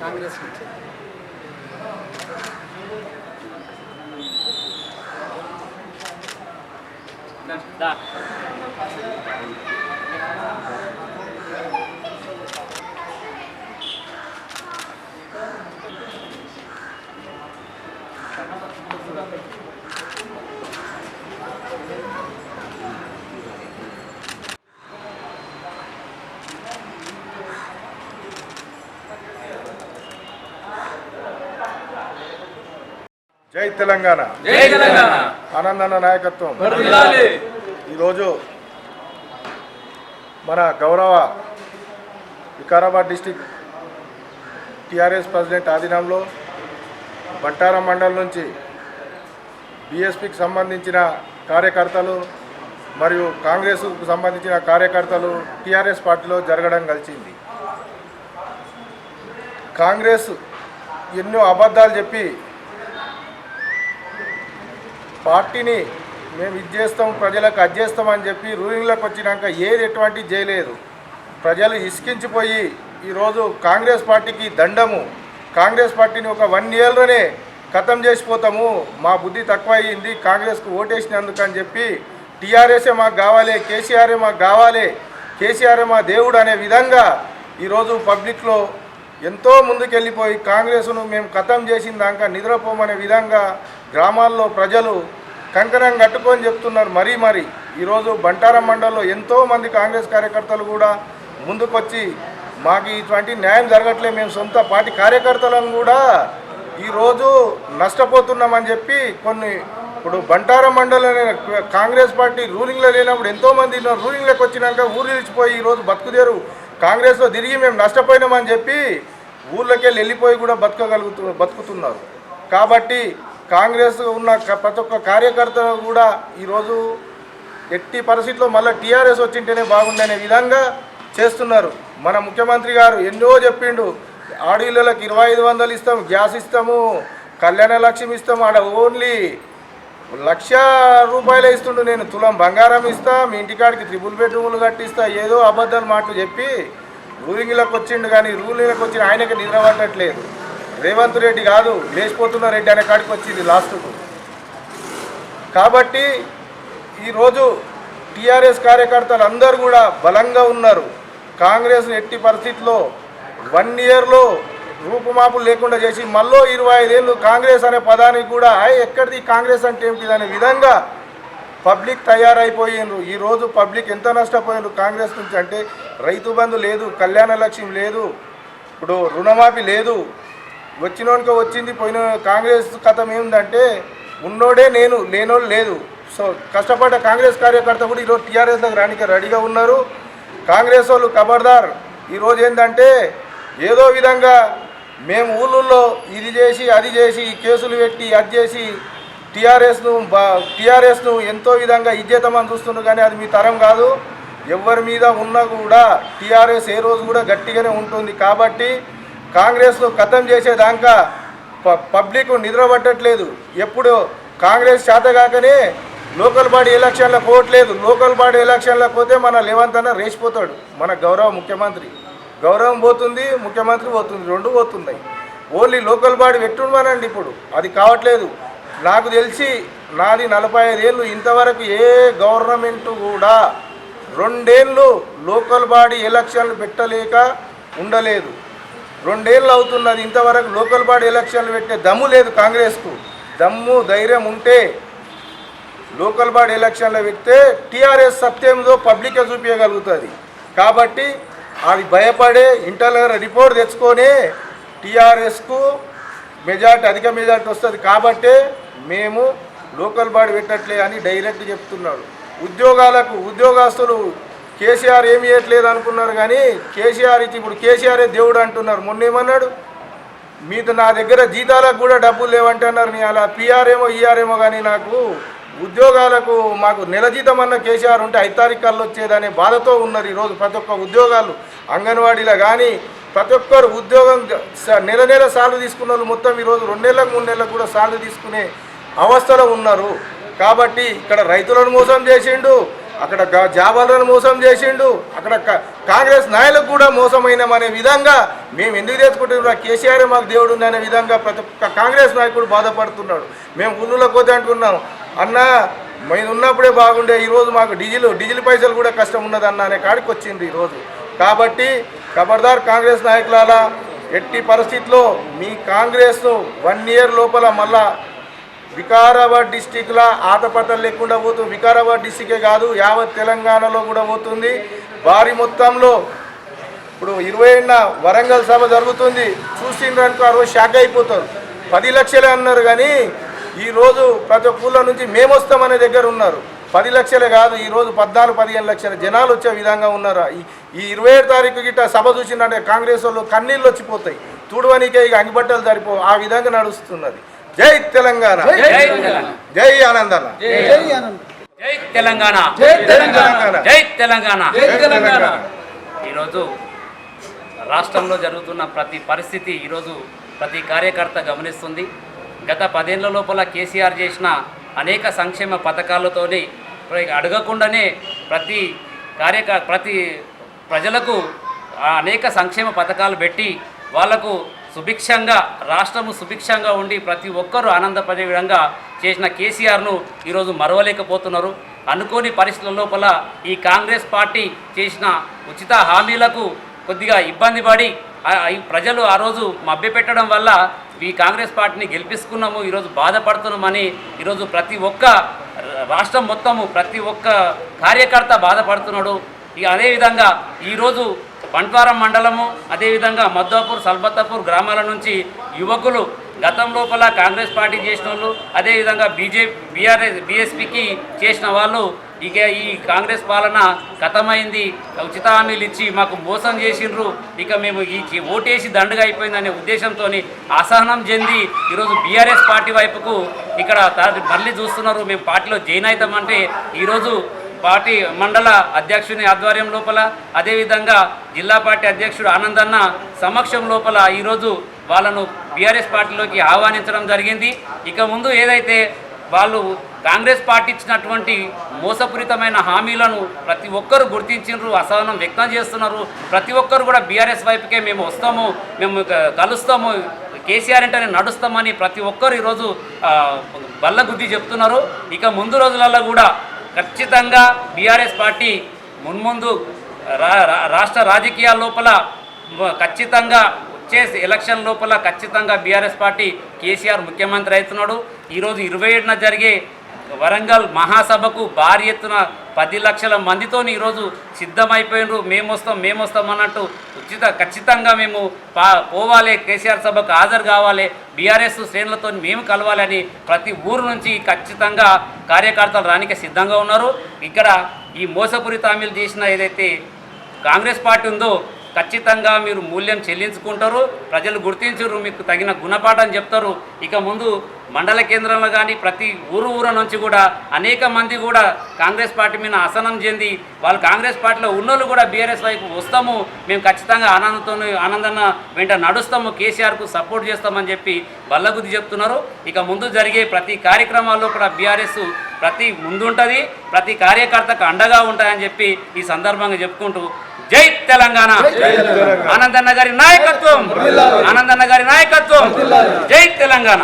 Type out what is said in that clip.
కాంగ్రెస్ నుంచి జై జై తెలంగాణ. ఆనందన్న నాయకత్వం. ఈరోజు మన గౌరవ వికారాబాద్ డిస్టిక్ టిఆర్ఎస్ ప్రెసిడెంట్ ఆధీనంలో బంటారం మండలం నుంచి బీఎస్పీకి సంబంధించిన కార్యకర్తలు మరియు కాంగ్రెస్కు సంబంధించిన కార్యకర్తలు టిఆర్ఎస్ పార్టీలో జరగడం కలిసింది. కాంగ్రెస్ ఎన్నో అబద్ధాలు చెప్పి పార్టీని మేము ఇది చేస్తాం ప్రజలకు అది చేస్తాం అని చెప్పి రూలింగ్లోకి వచ్చినాక ఏది ఎటువంటి చేయలేదు. ప్రజలు ఇసుకించిపోయి ఈరోజు కాంగ్రెస్ పార్టీకి దండము. కాంగ్రెస్ పార్టీని ఒక వన్ ఇయర్లోనే ఖతం చేసిపోతాము. మా బుద్ధి తక్కువ అయ్యింది కాంగ్రెస్కు ఓటేసినందుకు అని చెప్పి టీఆర్ఎస్ఏ మాకు కావాలి కేసీఆర్ఏ మాకు కావాలి కేసీఆర్ఏ మా దేవుడు అనే విధంగా ఈరోజు పబ్లిక్లో ఎంతో ముందుకెళ్ళిపోయి కాంగ్రెస్ను మేము ఖతం చేసిన దాకా నిద్రపోమనే విధంగా గ్రామాల్లో ప్రజలు కంకణం కట్టుకొని చెప్తున్నారు మరీ మరీ. ఈరోజు బంటారం మండలంలో ఎంతో మంది కాంగ్రెస్ కార్యకర్తలు కూడా ముందుకొచ్చి మాకు ఇటువంటి న్యాయం జరగట్లే మేము సొంత పార్టీ కార్యకర్తలను కూడా. ఈరోజు నష్టపోతున్నామని చెప్పి కొన్ని ఇప్పుడు బంటారం మండలం కాంగ్రెస్ పార్టీ రూలింగ్లో లేనప్పుడు ఎంతోమంది రూలింగ్లోకి వచ్చినాక ఊరు నిలిచిపోయి ఈరోజు బతుకుదేరు. కాంగ్రెస్లో తిరిగి మేము నష్టపోయినామని చెప్పి ఊళ్ళకెళ్ళి వెళ్ళిపోయి కూడా బతకగలుగుతు బతుకుతున్నారు. కాబట్టి కాంగ్రెస్ ఉన్న ప్రతి ఒక్క కార్యకర్త కూడా ఈరోజు ఎట్టి పరిస్థితిలో మళ్ళీ టీఆర్ఎస్ వచ్చింటేనే బాగుందనే విధంగా చేస్తున్నారు. మన ముఖ్యమంత్రి గారు ఎన్నో చెప్పిండు. ఆడీళ్ళకి ఇరవై ఐదు వందలు ఇస్తాము గ్యాస్ ఇస్తాము కళ్యాణ లక్ష్యం ఇస్తాము ఆడ ఓన్లీ లక్ష రూపాయలే ఇస్తుండు నేను. తులం బంగారం ఇస్తా మీ ఇంటికాడికి త్రిపుల్ బెడ్రూములు కట్టిస్తా ఏదో అబద్ధాలు మాటలు చెప్పి రూలింగ్లకు వచ్చిండు కానీ రూలింగ్లకు వచ్చిన ఆయనకి నిద్ర పట్టట్లేదు. రేవంత్ రెడ్డి కాదు లేచిపోతున్న రెడ్డి అనే కాడికి వచ్చింది లాస్ట్కు కాబట్టి ఈరోజు టీఆర్ఎస్ కార్యకర్తలు అందరూ కూడా బలంగా ఉన్నారు. కాంగ్రెస్ ఎట్టి పరిస్థితిలో వన్ ఇయర్లో రూపుమాపులు లేకుండా చేసి మళ్ళీ ఇరవై ఐదేళ్ళు కాంగ్రెస్ అనే పదానికి కూడా "ఆయ్, ఎక్కడిది కాంగ్రెస్ అంటే ఏమిటి అనే విధంగా పబ్లిక్ తయారైపోయిండ్రు. ఈరోజు పబ్లిక్ ఎంత నష్టపోయిండ్రు కాంగ్రెస్ నుంచి అంటే రైతు బంధు లేదు కళ్యాణ లక్ష్యం లేదు ఇప్పుడు రుణమాఫీ లేదు వచ్చినోనికి వచ్చింది పోయిన కాంగ్రెస్ కథం ఏముందంటే ఉన్నోడే నేను లేనోడు లేదు. సో కష్టపడ్డ కాంగ్రెస్ కార్యకర్త కూడా ఈరోజు టీఆర్ఎస్లోకి రానికి రెడీగా ఉన్నారు. కాంగ్రెస్ వాళ్ళు ఖబర్దార్ ఈరోజు ఏంటంటే ఏదో విధంగా మేము ఊళ్ళల్లో ఇది చేసి అది చేసి కేసులు పెట్టి అది చేసి టీఆర్ఎస్ను టీఆర్ఎస్ను ఎంతో విధంగా ఇజ్జేతమని చూస్తున్నారు కానీ అది మీ తరం కాదు. ఎవరి మీద ఉన్నా కూడా టీఆర్ఎస్ ఏ రోజు కూడా గట్టిగానే ఉంటుంది. కాబట్టి కాంగ్రెస్ను ఖతం చేసేదాకా ప- పబ్లిక్ నిద్రపట్టట్లేదు. ఎప్పుడు కాంగ్రెస్ చేతగాకనే లోకల్ బాడీ ఎలక్షన్లకు పోవట్లేదు. లోకల్ బాడీ ఎలక్షన్లకు పోతే మన లేవంత్ అన్న రేసిపోతాడు మన గౌరవ ముఖ్యమంత్రి. గౌరవం పోతుంది ముఖ్యమంత్రి పోతుంది. రెండు పోతున్నాయి. ఓన్లీ లోకల్ బాడీ పెట్టుమనండి ఇప్పుడు. అది కావట్లేదు. నాకు తెలిసి నాది నలభై ఐదేళ్ళు ఇంతవరకు ఏ గవర్నమెంట్ కూడా రెండేళ్ళు లోకల్ బాడీ ఎలక్షన్లు పెట్టలేక ఉండలేదు. రెండేళ్ళు అవుతున్నది. ఇంతవరకు లోకల్ బాడీ ఎలక్షన్లు పెట్టే దమ్ము లేదు కాంగ్రెస్కు. దమ్ము ధైర్యం ఉంటే లోకల్ బాడీ ఎలక్షన్లో పెడితే టీఆర్ఎస్ సత్యంతో పబ్లిక్గా చూపించగలుగుతుంది. కాబట్టి అది భయపడే ఇంటర్నల్ రిపోర్ట్ తెచ్చుకొని టీఆర్ఎస్కు మెజార్టీ అధిక మెజార్టీ వస్తుంది. కాబట్టే మేము లోకల్ బాడీ పెట్టట్లే అని డైరెక్ట్ చెప్తున్నాడు. ఉద్యోగాలకు ఉద్యోగస్తులు కేసీఆర్ ఏమి చేయట్లేదు అనుకున్నారు కానీ కేసీఆర్ ఇచ్చి ఇప్పుడు కేసీఆరే దేవుడు అంటున్నారు. మొన్న ఏమన్నాడు? మీతో నా దగ్గర జీతాలకు కూడా డబ్బులు లేవంటున్నారు నీ అలా పీఆర్ఏమో ఈఆర్ఏమో ఈఆర్ ఏమో కానీ నాకు ఉద్యోగాలకు మాకు నెల జీతం అన్న కేసీఆర్ ఉంటే ఐదు తారీఖు వచ్చేదనే బాధతో ఉన్నారు ఈరోజు ప్రతి ఒక్క ఉద్యోగాలు. అంగన్వాడీలో కానీ ప్రతి ఒక్కరు ఉద్యోగం నెల నెల సార్లు తీసుకున్న వాళ్ళు మొత్తం ఈరోజు రెండు నెలలకు మూడు నెలలకు కూడా సార్లు తీసుకునే అవస్థలో ఉన్నారు. కాబట్టి ఇక్కడ రైతులను మోసం చేసిండు. అక్కడ గా- జాబాలను మోసం చేసిండు. అక్కడ కాంగ్రెస్ నాయకులకు కూడా మోసమైనమనే విధంగా మేము ఎందుకు తెచ్చుకుంటున్నాం కేసీఆర్ మాకు దేవుడు అనే విధంగా ప్రతి ఒక్క కాంగ్రెస్ నాయకుడు బాధపడుతున్నాడు. మేము ఊళ్ళో పోతే అంటున్నాం. అన్న మేము ఉన్నప్పుడే బాగుండే ఈరోజు మాకు డీజిల్ డీజిల్ పైసలు కూడా కష్టం ఉన్నదన్న అనే కాడికి వచ్చింది ఈరోజు కాబట్టి ఖబర్దార్ కాంగ్రెస్ నాయకులారా ఎట్టి పరిస్థితిలో మీ కాంగ్రెస్ను వన్ ఇయర్ లోపల మళ్ళా వికారాబాద్ డిస్టిక్లో ఆతపతలు లేకుండా పోతుంది వికారాబాద్ డిస్టికే కాదు యావత్ తెలంగాణలో కూడా పోతుంది. భారీ మొత్తంలో ఇప్పుడు ఇరవై ఏడున వరంగల్ సభ జరుగుతుంది. చూసిండ్రనుకో ఆ రోజు షాక్ అయిపోతారు. పది లక్షలే అన్నారు కానీ ఈరోజు ప్రతి ఒక్క ఊళ్ళో నుంచి మేము వస్తామనే దగ్గర ఉన్నారు. పది లక్షలే కాదు ఈరోజు పద్నాలుగు పదిహేను లక్షల. జనాలు వచ్చే విధంగా ఉన్నారు? ఈ ఇరవై ఏడు తారీఖు గిట్ట సభ చూసిందంటే కాంగ్రెస్ వాళ్ళు కన్నీళ్ళు వచ్చిపోతాయి. చూడవనికే ఇక అంగిబట్టలు సరిపో ఆ విధంగా నడుస్తున్నది. జై తెలంగాణ. జై తెలంగాణ. జై ఆనందన్న. జై ఆనంద్ జై తెలంగాణ. జై తెలంగాణ. జై తెలంగాణ. జై తెలంగాణ. ఈరోజు రాష్ట్రంలో జరుగుతున్న ప్రతి పరిస్థితి ఈరోజు ప్రతి కార్యకర్త గమనిస్తుంది. గత పదేళ్ళ లోపల కేసీఆర్ చేసిన అనేక సంక్షేమ పథకాలతోని అడగకుండానే ప్రతి కార్యక ప్రతి ప్రజలకు ఆ అనేక సంక్షేమ పథకాలు పెట్టి వాళ్ళకు సుభిక్షంగా రాష్ట్రము సుభిక్షంగా ఉండి ప్రతి ఒక్కరూ ఆనందపడే విధంగా చేసిన కేసీఆర్ను ఈరోజు మరవలేకపోతున్నారు. అనుకోని పరిస్థితుల లోపల ఈ కాంగ్రెస్ పార్టీ చేసిన ఉచిత హామీలకు కొద్దిగా ఇబ్బంది పడి ప్రజలు ఆ రోజు మభ్యపెట్టడం వల్ల ఈ కాంగ్రెస్ పార్టీని గెలిపిస్తున్నాము ఈరోజు బాధపడుతున్నామని ఈరోజు ప్రతి ఒక్క రాష్ట్రం మొత్తము ప్రతి ఒక్క కార్యకర్త బాధపడుతున్నాడు. ఇక అదేవిధంగా ఈరోజు బంట్వారం మండలము అదేవిధంగా మద్దాపూర్ సల్బత్తాపూర్ గ్రామాల నుంచి యువకులు గతం లోపల కాంగ్రెస్ పార్టీ చేసిన వాళ్ళు అదేవిధంగా బీజేపీ బీఆర్ఎస్ బీఎస్పీకి చేసిన వాళ్ళు ఇక ఈ కాంగ్రెస్ పాలన గతమైంది. ఉచిత హామీలు ఇచ్చి మాకు మోసం చేసిండ్రు. ఇక మేము ఈ ఓటేసి దండగా అయిపోయిందనే ఉద్దేశంతో అసహనం చెంది ఈరోజు బీఆర్ఎస్ పార్టీ వైపుకు ఇక్కడ తా- మళ్ళీ చూస్తున్నారు. మేము పార్టీలో జాయిన్ అవుతామంటే ఈరోజు పార్టీ మండల అధ్యక్షుని ఆధ్వర్యం లోపల అదేవిధంగా జిల్లా పార్టీ అధ్యక్షుడు ఆనందన్న సమక్షం లోపల ఈరోజు వాళ్ళను బీఆర్ఎస్ పార్టీలోకి ఆహ్వానించడం జరిగింది. ఇక ముందు ఏదైతే వాళ్ళు కాంగ్రెస్ పార్టీ ఇచ్చినటువంటి మోసపూరితమైన హామీలను ప్రతి ఒక్కరు గుర్తించారు అసహనం వ్యక్తం చేస్తున్నారు. ప్రతి ఒక్కరు కూడా బీఆర్ఎస్ వైపుకే మేము వస్తాము మేము కలుస్తాము కేసీఆర్ అంటేనే నడుస్తామని ప్రతి ఒక్కరు ఈరోజు ఆ, బల్లగుద్ది చెప్తున్నారు. ఇక ముందు రోజులలో కూడా ఖచ్చితంగా బీఆర్ఎస్ పార్టీ మున్ముందు రా రాష్ట్ర రాజకీయాల లోపల ఖచ్చితంగా వచ్చే ఎలక్షన్ లోపల ఖచ్చితంగా బీఆర్ఎస్ పార్టీ కేసీఆర్ ముఖ్యమంత్రి అవుతున్నాడు. ఈరోజు ఇరవై ఏడున జరిగే వరంగల్ మహాసభకు భారీ ఎత్తున పది లక్షల మందితో ఈరోజు సిద్ధమైపోయినరు. మేము వస్తాం మేము వస్తాం అన్నట్టు ఉచిత ఖచ్చితంగా మేము పా పోవాలి కేసీఆర్ సభకు హాజరు కావాలి బీఆర్ఎస్ శ్రేణులతో మేము కలవాలని ప్రతి ఊరు నుంచి ఖచ్చితంగా కార్యకర్తలు రానికి సిద్ధంగా ఉన్నారు. ఇక్కడ ఈ మోసపూరిత హామీలు చేసిన ఏదైతే కాంగ్రెస్ పార్టీ ఉందో ఖచ్చితంగా మీరు మూల్యం చెల్లించుకుంటారు. ప్రజలు గుర్తించరు మీకు తగిన గుణపాఠం చెప్తారు. ఇక ముందు మండల కేంద్రంలో కానీ ప్రతి ఊరు ఊర నుంచి కూడా అనేక మంది కూడా కాంగ్రెస్ పార్టీ మీద అసనం చెంది వాళ్ళు కాంగ్రెస్ పార్టీలో ఉన్నోళ్ళు కూడా బీఆర్ఎస్ వైపు వస్తాము. మేము ఖచ్చితంగా ఆనందంతో ఆనందన్న వెంట నడుస్తాము. కేసీఆర్కు సపోర్ట్ చేస్తామని చెప్పి బల్లగుద్ది చెప్తున్నారు. ఇక ముందు జరిగే ప్రతి కార్యక్రమాల్లో కూడా బీఆర్ఎస్ ప్రతి ముందుంటుంది ప్రతి కార్యకర్తకు అండగా ఉంటాయని చెప్పి ఈ సందర్భంగా చెప్పుకుంటూ జై తెలంగాణ. ఆనందన్న గారి నాయకత్వం. ఆనందన్న గారి నాయకత్వం. జై తెలంగాణ.